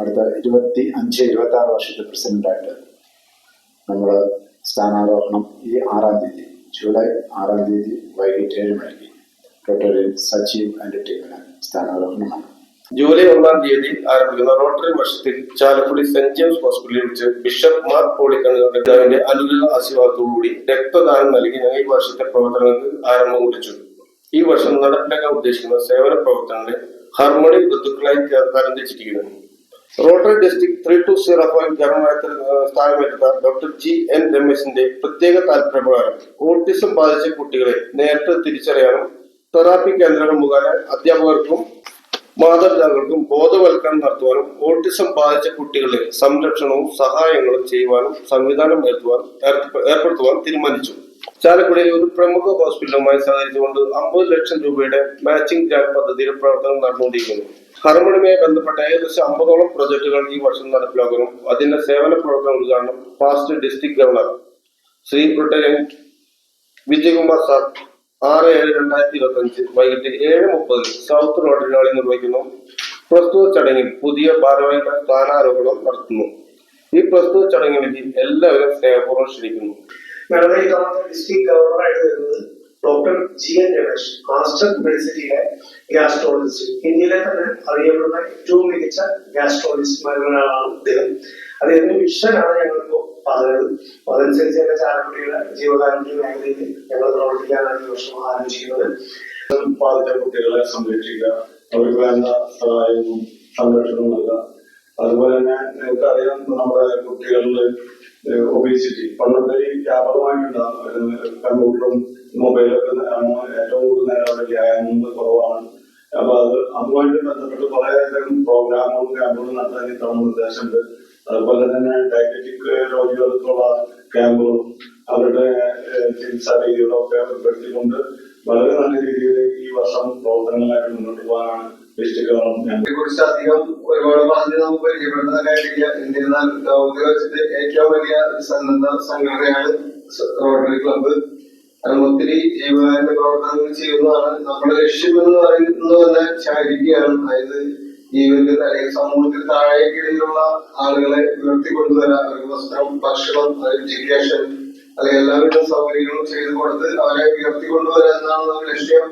അടുത്ത ഇരുപത്തി അഞ്ച് ഇരുപത്തി ആറ് വർഷത്തെ പ്രസിഡന്റായിട്ട് നമ്മൾ സ്ഥാനാരോഹണം ഈ ആറാം തീയതി ജൂലൈ ആറാം തീയതി വൈകിട്ട് ഏഴ് മണിക്ക് റോട്ടറി സജീവ് ആൻഡ് ടീമിന് സ്ഥാനാരോഹണമാണ്. ജൂലൈ ഒന്നാം തീയതി ആരംഭിക്കുന്ന റോട്ടറി വർഷത്തിൽ ചാലക്കുടി സെന്റ് ജെയിംസ് ഹോസ്പിറ്റലിൽ വെച്ച് ബിഷപ്പ് മാർ പോളിക്കണ്ണുവിന്റെ അനുഗ്രഹ ആശീർവാദത്തോടുകൂടി രക്തദാനം നൽകി ഞങ്ങൾ ഈ വർഷത്തെ പ്രവർത്തനങ്ങൾക്ക് ആരംഭം കുറിച്ചു. ഈ വർഷം നടപ്പിലാക്കാൻ ഉദ്ദേശിക്കുന്ന സേവന പ്രവർത്തനങ്ങളെ ഹാർമോണി ബന്ധുക്കളായി തരംതിരിച്ചിരിക്കുന്നു rotary district three two zero five general സ്ഥാനമേറ്റ doctor G N രമേശിന്റെ പ്രത്യേക താല്പര്യപ്രകാരം ഓട്ടിസം ബാധിച്ച കുട്ടികളെ നേരത്തെ തിരിച്ചറിയാനും തെറാപ്പി കേന്ദ്രങ്ങൾ മുഖേന അധ്യാപകർക്കും മാതാപിതാക്കൾക്കും ബോധവൽക്കരണം നടത്തുവാനും ഓട്ടിസം ബാധിച്ച കുട്ടികളെ സംരക്ഷണവും സഹായങ്ങളും ചെയ്യുവാനും സംവിധാനം ഏർത്തുവാൻ ഏർപ്പെടുത്തുവാനും തീരുമാനിച്ചു. ചാലക്കുടിയിൽ ഒരു പ്രമുഖ ഹോസ്പിറ്റലുമായി സഹകരിച്ചുകൊണ്ട് അമ്പത് ലക്ഷം രൂപയുടെ മാച്ചിംഗ് ഗ്രാന്റ് പദ്ധതിയുടെ പ്രവർത്തനം നടന്നുകൊണ്ടിരിക്കുന്നു. ഹർമണിയുമായി ബന്ധപ്പെട്ട ഏകദേശം അമ്പതോളം പ്രൊജക്ടുകൾ ഈ വർഷം നടപ്പിലാക്കുന്നു. അതിന്റെ സേവന പ്രവർത്തന ഉദ്ഘാടനം past district governor Shri Britton Vijayakumar sir ആറ് ഏഴ് രണ്ടായിരത്തി ഇരുപത്തി അഞ്ച് വൈകിട്ട് ഏഴ് മുപ്പതിന് സൗത്ത് റോഡിനാളിൽ നിർവഹിക്കുന്നു. പ്രസ്തുത ചടങ്ങിൽ പുതിയ ഭാരവാഹികളുടെ സ്ഥാനാരോഹണം നടത്തുന്നു. ഈ പ്രസ്തുത ചടങ്ങിലേക്ക് എല്ലാവരും സ്നേഹപൂർവം ക്ഷണിക്കുന്നു. നമ്മുടെ ഈ തവണ ഡിസ്ട്രിക്ട് ഗവർണറായിട്ട് വരുന്നത് doctor G N Ramesh Aster മെഡിസിറ്റിയിലെ gastrologist ഇന്ത്യയിലെ തന്നെ അറിയപ്പെടുന്ന ഏറ്റവും മികച്ച ഗ്യാസ്ട്രോളജിസ്റ്റുമാരിൽ ഒരാളാണ് അദ്ദേഹം അദ്ദേഹത്തിന്റെ വിഷനാണ് ഞങ്ങളിപ്പോ പറഞ്ഞത്. അതനുസരിച്ച് എന്റെ ചാലക്കുടിയുടെ ജീവകാരുണ്യ മേഖലയിൽ ഞങ്ങൾ പ്രവർത്തിക്കാനാണ് ഈ വർഷം ആലോചിക്കുന്നത് ബാധിച്ച കുട്ടികളെ സംരക്ഷിക്കുക അവർക്ക് വേണ്ട സഹായവും സംരക്ഷണവും നൽകുക. അതുപോലെ തന്നെ നിങ്ങൾക്കറിയാം നമ്മുടെ കുട്ടികളിൽ ഒബേസിറ്റി പണ്ടത്തെ ഈ വ്യാപകമായിട്ടുണ്ടാകും കമ്പ്യൂട്ടറും മൊബൈലൊക്കെ ഏറ്റവും കൂടുതൽ നേരം വ്യായാമം കുറവാണ്. അപ്പൊ അത് അതുമായിട്ട് ബന്ധപ്പെട്ട് പലതരം പ്രോഗ്രാമുകളും ക്യാമ്പുകളും നടത്താൻ ഇത്തവണ നിർദ്ദേശമുണ്ട്. അതുപോലെ തന്നെ ഡയബറ്റിക് രോഗികൾക്കുള്ള ക്യാമ്പുകളും അവരുടെ ചികിത്സാ രീതികളൊക്കെ ഉൾപ്പെടുത്തിക്കൊണ്ട് വളരെ നല്ല രീതിയിൽ ഈ വർഷം പ്രവർത്തനങ്ങളായിട്ട് മുന്നോട്ട് പോകാനാണ് കുറിച്ച് അധികം ഒരുപാട് പറഞ്ഞ് നമുക്ക് പരിചയപ്പെടുന്ന കാര്യമില്ല എന്നിരുന്നാൽ ലോകത്തിൽ വെച്ചിട്ട് ഏറ്റവും വലിയ സന്നദ്ധ സംഘടനയാണ് റോട്ടറി ക്ലബ്ബ് അത് ഒത്തിരി ജീവകാരുണ്യ പ്രവർത്തനങ്ങൾ ചെയ്യുന്നതാണ് നമ്മുടെ ലക്ഷ്യം എന്ന് പറയുന്നത് തന്നെ ചാരിറ്റിയാണ്. അതായത് ജീവിതത്തിൽ അല്ലെങ്കിൽ സമൂഹത്തിൽ താഴേക്കിടയിലുള്ള ആളുകളെ ഉയർത്തിക്കൊണ്ടുവരാൻ അവർക്ക് വസ്ത്രം ഭക്ഷണം എഡ്യൂക്കേഷൻ അല്ലെങ്കിൽ എല്ലാവിധ സൗകര്യങ്ങളും ചെയ്തു കൊടുത്ത് അവരെ ഉയർത്തിക്കൊണ്ടുവരാൻ എന്നാണ് നമ്മുടെ ലക്ഷ്യം.